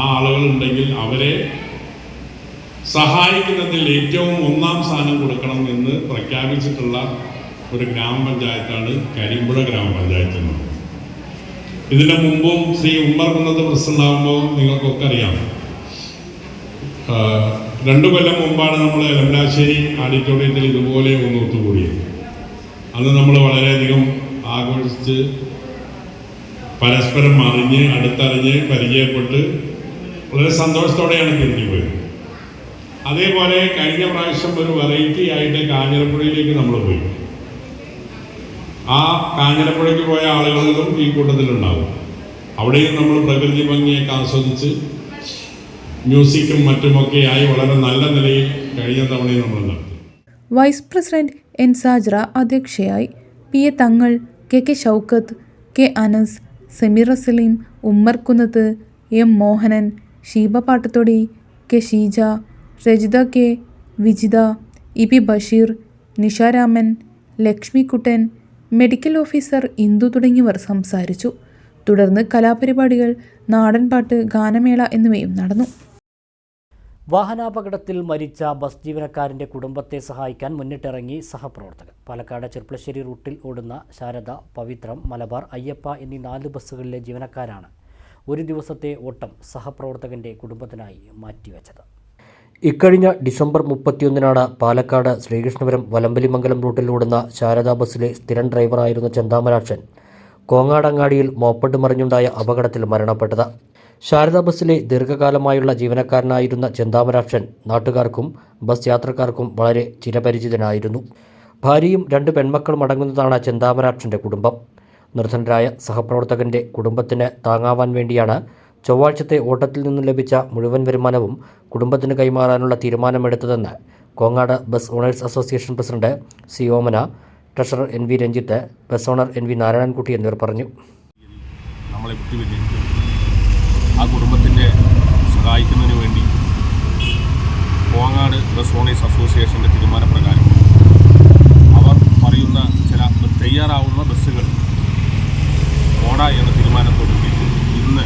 ആ ആളുകളുണ്ടെങ്കിൽ അവരെ സഹായിക്കുന്നതിൽ ഏറ്റവും ഒന്നാം സ്ഥാനം കൊടുക്കണം എന്ന് പ്രഖ്യാപിച്ചിട്ടുള്ള ഒരു ഗ്രാമപഞ്ചായത്താണ് കരിമ്പുഴ ഗ്രാമപഞ്ചായത്ത് എന്നുള്ളത് ഇതിനു മുമ്പും ശ്രീ ഉമ്മർ കുന്നത്ത് പ്രസിഡന്റ് ആകുമ്പോൾ നിങ്ങൾക്കൊക്കെ അറിയാം. രണ്ടു കൊല്ലം മുമ്പാണ് നമ്മൾ എലമ്പലാശ്ശേരി ഓഡിറ്റോറിയത്തിൽ ഇതുപോലെ ഒന്ന് ഒത്തുകൂടിയത്. അന്ന് നമ്മൾ വളരെയധികം ആഘോഷിച്ച് പരസ്പരം അറിഞ്ഞ് അടുത്തറിഞ്ഞ് പരിചയപ്പെട്ട് വളരെ സന്തോഷത്തോടെയാണ് തിരിഞ്ഞു പോയത്. അതേപോലെ കഴിഞ്ഞ പ്രാവശ്യം ഒരു വെറൈറ്റി ആയിട്ട് കാഞ്ഞിരപ്പുഴയിലേക്ക് നമ്മൾ പോയി. ആ കാഞ്ഞിരപ്പുഴയ്ക്ക് പോയ ആളുകളും ഈ കൂട്ടത്തിലുണ്ടാവും. അവിടെയും നമ്മൾ പ്രകൃതി ഭംഗിയൊക്കെ ആസ്വദിച്ച് മ്യൂസിക്കും മറ്റുമൊക്കെയായി വളരെ നല്ല നിലയിൽ കഴിഞ്ഞ തവണയും നമ്മൾ നടത്തി. വൈസ് പ്രസിഡന്റ് എൻ സാജ്ര അധ്യക്ഷയായി P A Thangal K K Shoukath K Anas Sameer Saleem Ummer Kunnath M Mohanan Sheeba Pattathodi K Sheeja Rajitha K Vijitha E P Basheer Nisharaman Lakshmikuttan medical officer Indu തുടങ്ങിയവർ സംസാരിച്ചു. തുടർന്ന് കലാപരിപാടികൾ നാടൻപാട്ട് ഗാനമേള എന്നിവയും നടന്നു. വാഹനാപകടത്തിൽ മരിച്ച ബസ് ജീവനക്കാരന്റെ കുടുംബത്തെ സഹായിക്കാൻ മുന്നിട്ടിറങ്ങി സഹപ്രവർത്തകർ പാലക്കാട് ചെർപ്പളശ്ശേരി റൂട്ടിൽ ഓടുന്ന ശാരദ പവിത്രം മലബാർ അയ്യപ്പ എന്നീ നാല് ബസ്സുകളിലെ ജീവനക്കാരാണ് ഒരു ദിവസത്തെ ഓട്ടം സഹപ്രവർത്തകന്റെ കുടുംബത്തിനായി മാറ്റിവെച്ചത്. ഇക്കഴിഞ്ഞ ഡിസംബർ മുപ്പത്തിയൊന്നിനാണ് പാലക്കാട് ശ്രീകൃഷ്ണപുരം വലമ്പലിമംഗലം റൂട്ടിലോടുന്ന ശാരദാ ബസ്സിലെ സ്ഥിരം ഡ്രൈവറായിരുന്ന ചെന്താമരാക്ഷൻ കോങ്ങാടങ്ങാടിയിൽ മോപ്പഡ് മറിഞ്ഞുണ്ടായ അപകടത്തിൽ മരണപ്പെട്ടത്. ശാരദാ ബസ്സിലെ ദീർഘകാലമായുള്ള ജീവനക്കാരനായിരുന്ന ചെന്താമരാക്ഷൻ നാട്ടുകാർക്കും ബസ് യാത്രക്കാർക്കും വളരെ ചിരപരിചിതനായിരുന്നു. ഭാര്യയും രണ്ട് പെൺമക്കളും അടങ്ങുന്നതാണ് ചെന്താമരാക്ഷന്റെ കുടുംബം. നിർധനരായ സഹപ്രവർത്തകന്റെ കുടുംബത്തിന് താങ്ങാവാൻ വേണ്ടിയാണ് ചൊവ്വാഴ്ചത്തെ ഓട്ടത്തിൽ നിന്നും ലഭിച്ച മുഴുവൻ വരുമാനവും കുടുംബത്തിന് കൈമാറാനുള്ള തീരുമാനമെടുത്തതെന്ന് Kongad bus owners association president C Omana treasurer N V Ranjith bus owner N V Narayanankutty എന്നിവർ പറഞ്ഞു. നമ്മളെ ആ കുടുംബത്തിന്റെ സഹായിക്കുന്നതിന് വേണ്ടി കോങ്ങാട് ബസ് ഓണേഴ്സ് അസോസിയേഷന്റെ തീരുമാനപ്രകാരം അവർ പറയുന്ന ചില തയ്യാറാവുന്ന ബസ്സുകൾ ഓട എന്ന തീരുമാനത്തോടുകൂടി ഇന്ന്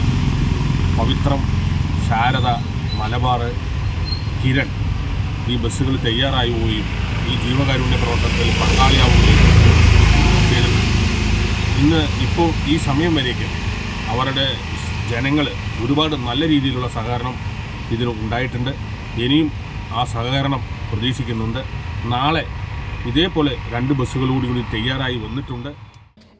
പവിത്രം ശാരദ മലബാർ കിരൺ ഈ ബസ്സുകൾ തയ്യാറായി തയ്യാറാവുകയും ഈ ജീവകാരുണ്യ പ്രവർത്തനത്തിൽ പങ്കാളിയാവുകയും ചെയ്തിട്ടുണ്ട് ഇന്ന് ഇപ്പോൾ ഈ സമയം വരേക്ക് അവരുടെ ജനങ്ങൾ ഒരുപാട് നല്ല രീതിയിലുള്ള സഹകരണം ഇതിൽ ഉണ്ടായിട്ടുണ്ട്. ഇനിയും ആ സഹകരണം പ്രതീക്ഷിക്കുന്നുണ്ട്. നാളെ ഇതേപോലെ രണ്ട് ബസ്സുകൾ കൂടി കൂടി തയ്യാറായി വന്നിട്ടുണ്ട്.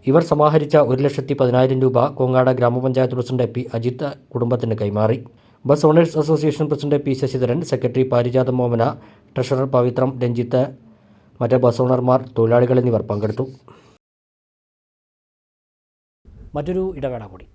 ഇവർ സമാഹരിച്ച ഒരു ലക്ഷത്തി പതിനായിരം രൂപ കോങ്ങാട് ഗ്രാമപഞ്ചായത്ത് പ്രസിഡന്റ് പി അജിത്ത് കുടുംബത്തിന് കൈമാറി. Bus owners association president P Sasidharan secretary Parijatha Momana treasurer Pavithram Ranjith മറ്റ് ബസ് ഓണർമാർ തൊഴിലാളികൾ എന്നിവർ പങ്കെടുത്തു. മറ്റൊരു ഇടവേള കൂടി.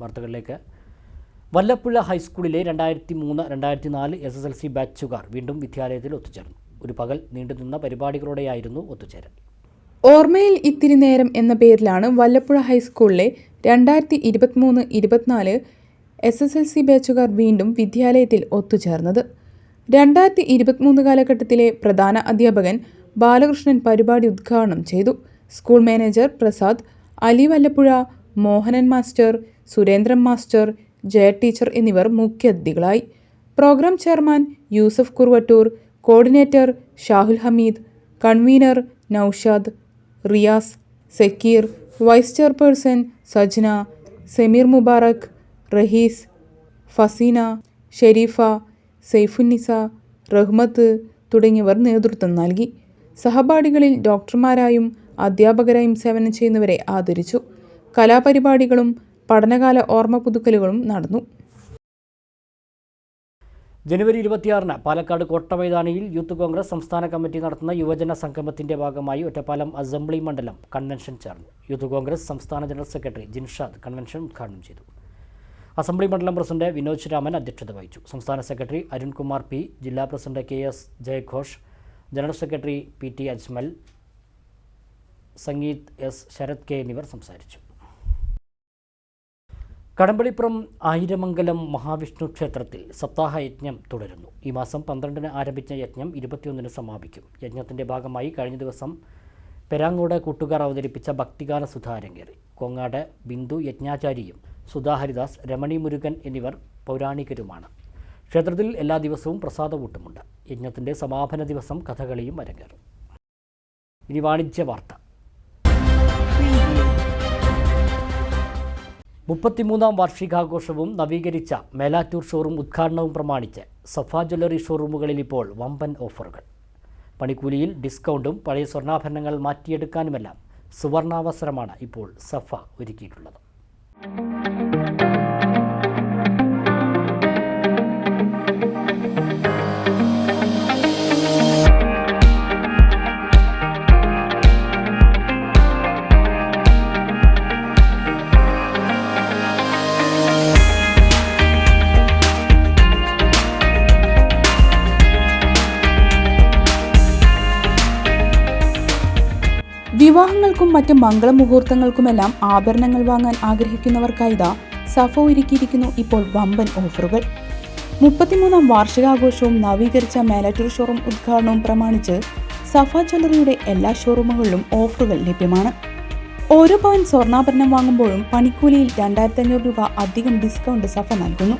വാർത്തകളിലേക്ക്. വല്ലപ്പുഴ ഹൈസ്കൂളിലെ രണ്ടായിരത്തി മൂന്ന് രണ്ടായിരത്തി നാല് എസ് എസ് എൽ സി ബാച്ചുകാർ വീണ്ടും വിദ്യാലയത്തിൽ ഒത്തുചേർന്നു. ഒരു പകൽ നീണ്ടുനിന്ന പരിപാടികളോടെയായിരുന്നു ഒത്തുചേരൽ. ഓർമ്മയിൽ ഇത്തിരി നേരം എന്ന പേരിലാണ് വല്ലപ്പുഴ ഹൈസ്കൂളിലെ രണ്ടായിരത്തി ഇരുപത്തിമൂന്ന് ഇരുപത്തിനാല് എസ് എസ് എൽ സി ബാച്ചുകാർ വീണ്ടും വിദ്യാലയത്തിൽ ഒത്തുചേർന്നത്. രണ്ടായിരത്തി ഇരുപത്തിമൂന്ന് കാലഘട്ടത്തിലെ പ്രധാന അധ്യാപകൻ ബാലകൃഷ്ണൻ പരിപാടി ഉദ്ഘാടനം ചെയ്തു. School manager Prasad Ali Vallappuzha Mohanan master Surendran master Jaya teacher എന്നിവർ മുഖ്യാതിഥികളായി. Program chairman Yusuf Kurvattur coordinator Shahul Hameed convener Noushad Riyas Sakkir vice chairperson Sajna Semeer Mubarak Rahees Faseena Shareefa Saifunnisa Rahmath തുടങ്ങിയവർ നേതൃത്വം നൽകി. സഹപാഠികളിൽ ഡോക്ടർമാരായും അധ്യാപകരായും സേവനം ചെയ്യുന്നവരെ ആദരിച്ചു. കലാപരിപാടികളും പഠനകാല ഓർമ്മ പുതുക്കലുകളും നടന്നു. ജനുവരി ഇരുപത്തിയാറിന് പാലക്കാട് കോട്ടമൈതാനിയിൽ യൂത്ത് കോൺഗ്രസ് സംസ്ഥാന കമ്മിറ്റി നടത്തുന്ന യുവജന സംഗമത്തിന്റെ ഭാഗമായി ഒറ്റപ്പാലം അസംബ്ലി മണ്ഡലം കൺവെൻഷൻ ചേർന്നു. യൂത്ത് കോൺഗ്രസ് സംസ്ഥാന ജനറൽ സെക്രട്ടറി ജിൻഷാദ് കൺവെൻഷൻ ഉദ്ഘാടനം ചെയ്തു. അസംബ്ലി മണ്ഡലം പ്രസിഡന്റ് വിനോദ് രാമൻ അധ്യക്ഷത വഹിച്ചു. സംസ്ഥാന സെക്രട്ടറി അരുൺകുമാർ പി ജില്ലാ president K S ജയഘോഷ് general secretary P T Ajmal Sangeeth S Sarath K എന്നിവർ സംസാരിച്ചു. കടമ്പളിപ്പുറം ആയിരമംഗലം മഹാവിഷ്ണു ക്ഷേത്രത്തിൽ സപ്താഹ യജ്ഞം തുടരുന്നു. ഈ മാസം പന്ത്രണ്ടിന് ആരംഭിച്ച യജ്ഞം ഇരുപത്തിയൊന്നിന് സമാപിക്കും. യജ്ഞത്തിന്റെ ഭാഗമായി കഴിഞ്ഞ ദിവസം പെരാങ്ങോട് കൂട്ടുകാർ അവതരിപ്പിച്ച ഭക്തിഗാന സുധ കോങ്ങാട് ബിന്ദു യജ്ഞാചാരിയും സുധാഹരിദാസ് രമണി മുരുകൻ എന്നിവർ പൗരാണികരുമാണ്. ക്ഷേത്രത്തിൽ എല്ലാ ദിവസവും പ്രസാദവൂട്ടുമുണ്ട്. യജ്ഞത്തിന്റെ സമാപന ദിവസം കഥകളിയും അരങ്ങേറും. ഇനി വാണിജ്യ വാർത്ത. മുപ്പത്തിമൂന്നാം വാർഷികാഘോഷവും നവീകരിച്ച മേലാറ്റൂർ ഷോറൂം ഉദ്ഘാടനവും പ്രമാണിച്ച് സഫ ജ്വല്ലറി ഷോറൂമുകളിൽ ഇപ്പോൾ വമ്പൻ ഓഫറുകൾ. പണിക്കൂലിയിൽ ഡിസ്കൗണ്ടും പഴയ സ്വർണാഭരണങ്ങൾ മാറ്റിയെടുക്കാനുമെല്ലാം സുവർണാവസരമാണ് ഇപ്പോൾ സഫ ഒരുക്കിയിട്ടുള്ളത്. വിവാഹങ്ങൾക്കും മംഗള മുഹൂർത്തങ്ങൾക്കുമെല്ലാം ആഭരണങ്ങൾ വാങ്ങാൻ ആഗ്രഹിക്കുന്നവർക്കായി ആഗ്രഹിക്കുന്നവർക്കായിതാ സഫ ഒരുക്കിയിരിക്കുന്നു ഇപ്പോൾ വമ്പൻ ഓഫറുകൾ. മുപ്പത്തിമൂന്നാം വാർഷികാഘോഷവും നവീകരിച്ച മേലാറ്റൂർ ഷോറൂം ഉദ്ഘാടനവും പ്രമാണിച്ച് സഫ ജ്വല്ലറിയുടെ എല്ലാ ഷോറൂമുകളിലും ഓഫറുകൾ ലഭ്യമാണ്. ഓരോ പവൻ സ്വർണാഭരണം വാങ്ങുമ്പോഴും പണിക്കൂലിയിൽ രണ്ടായിരത്തി അഞ്ഞൂറ് രൂപ അധികം ഡിസ്കൗണ്ട് സഫ നൽകുന്നു.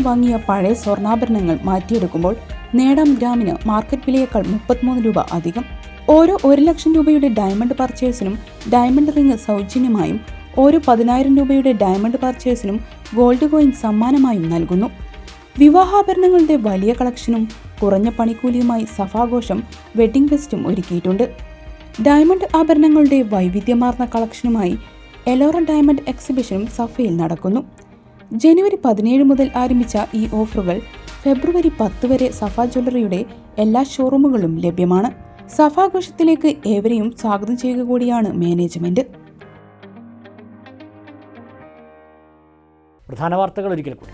നിന്നും വാങ്ങിയ പഴയ സ്വർണാഭരണങ്ങൾ മാറ്റിയെടുക്കുമ്പോൾ നേടാം ഗ്രാമിന് മാർക്കറ്റ് വിലയേക്കാൾ മുപ്പത്തിമൂന്ന് രൂപ അധികം. ഓരോ ഒരു ലക്ഷം രൂപയുടെ ഡയമണ്ട് പർച്ചേഴ്സിനും ഡയമണ്ട് റിംഗ് സൗജന്യമായും ഓരോ പതിനായിരം രൂപയുടെ ഡയമണ്ട് പർച്ചേഴ്സിനും ഗോൾഡ് കോയിൻ സമ്മാനമായും നൽകുന്നു. വിവാഹാഭരണങ്ങളുടെ വലിയ കളക്ഷനും കുറഞ്ഞ പണിക്കൂലിയുമായി സഫാഘോഷം വെഡിംഗ് ഫെസ്റ്റും ഒരുക്കിയിട്ടുണ്ട്. ഡയമണ്ട് ആഭരണങ്ങളുടെ വൈവിധ്യമാർന്ന കളക്ഷനുമായി എലോറ ഡയമണ്ട് എക്സിബിഷനും സഫയിൽ നടക്കുന്നു. ജനുവരി പതിനേഴ് മുതൽ ആരംഭിച്ച ഈ ഓഫറുകൾ ഫെബ്രുവരി പത്ത് വരെ സഫ ജ്വല്ലറിയുടെ എല്ലാ ഷോറൂമുകളിലും ലഭ്യമാണ്. സഫാഘോഷത്തിലേക്ക് ഏവരെയും സ്വാഗതം ചെയ്യുക കൂടിയാണ് മാനേജ്മെന്റ്. പ്രധാന വാർത്തകൾ ഒരിക്കൽ കൂടി.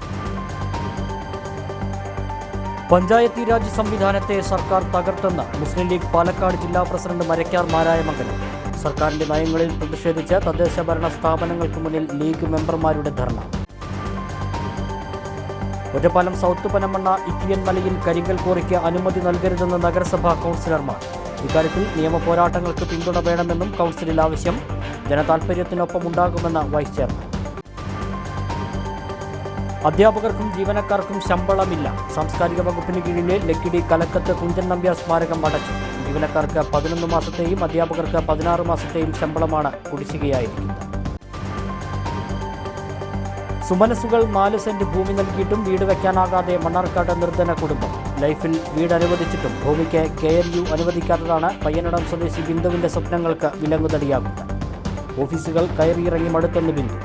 പഞ്ചായത്തി രാജ് സംവിധാനത്തെ സർക്കാർ തകർത്തെന്ന് മുസ്ലിം ലീഗ് പാലക്കാട് ജില്ലാ പ്രസിഡന്റ് മരക്കാർ മാരായമംഗലം സർക്കാരിന്റെ നയങ്ങളിൽ പ്രതിഷേധിച്ച് തദ്ദേശ ഭരണ സ്ഥാപനങ്ങൾക്ക് മുന്നിൽ ലീഗ് മെമ്പർമാരുടെ ധർണ. ഒറ്റപ്പാലം സൗത്ത് പനമണ്ണ ഇക്കിയൻ മലയിൽ കരിങ്കൽ കോറിക്ക് അനുമതി നൽകരുതെന്ന് നഗരസഭാ കൗൺസിലർമാർ. ഇക്കാര്യത്തിൽ നിയമ പോരാട്ടങ്ങൾക്ക് പിന്തുണ വേണമെന്നും കൗൺസിലിൽ ആവശ്യം. ജനതാൽപര്യത്തിനൊപ്പം ഉണ്ടാകുമെന്ന് വൈസ് ചെയർമാൻ. അധ്യാപകർക്കും ജീവനക്കാർക്കും ശമ്പളമില്ല. സാംസ്കാരിക വകുപ്പിന് കീഴിലെ ലക്കിടി കലക്കത്ത് കുഞ്ചൻ നമ്പ്യാർ സ്മാരകം അടച്ചു. ജീവനക്കാർക്ക് പതിനൊന്ന് മാസത്തെയും അധ്യാപകർക്ക് പതിനാറ് മാസത്തെയും ശമ്പളമാണ് കുടിശ്ശികയായിരിക്കുന്നത്. സുമനസുകൾ നാല് സെന്റ് ഭൂമി നൽകിയിട്ടും വീട് വെക്കാനാകാതെ മണ്ണാർക്കാട് നിർധന കുടുംബം. ലൈഫിൽ വീട് അനുവദിച്ചിട്ടും ഭൂമിക്ക് കെ എൽ യു അനുവദിക്കാത്തതാണ് പയ്യനടം സ്വദേശി ബിന്ദുവിന്റെ സ്വപ്നങ്ങൾക്ക് വിലങ്ങുതടിയാകുന്നത്. ഓഫീസുകൾ കയറിയിറങ്ങി മടുത്തെന്ന് ബിന്ദു.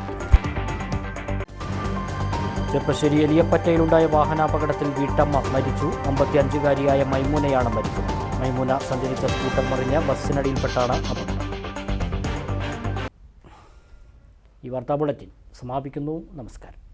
ചെപ്പശ്ശേരി എലിയപ്പറ്റയിലുണ്ടായ വാഹനാപകടത്തിൽ വീട്ടമ്മ മരിച്ചു. അമ്പത്തിയഞ്ചുകാരിയായ മൈമൂനയാണ് മരിച്ചത്. മൈമൂന സഞ്ചരിച്ച സ്കൂട്ടർ മറിഞ്ഞ് ബസ്സിനടിയിൽപ്പെട്ടാണ് അപകടം. ഈ വാർത്താ ബുള്ളറ്റിൻ. സമാപിക്കുന്നു. നമസ്കാരം.